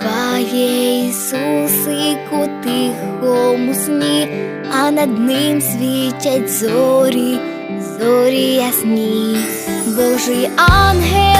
співає Ісусик у тихому сні, а над ним світять зорі, зорі ясні, Божий ангел.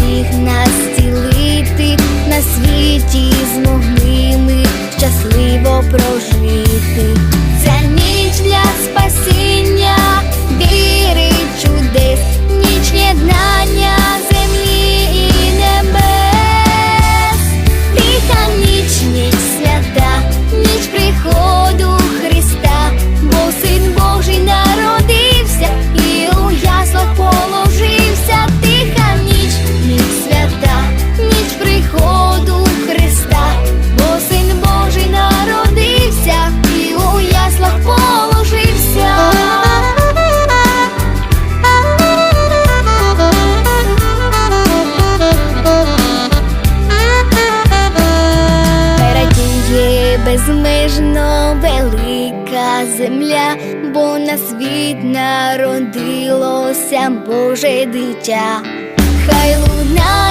всіх нас цілити на світі змогли ми щасливо прожити. безмежно велика земля, бо на світ народилося Боже дитя, хай луна.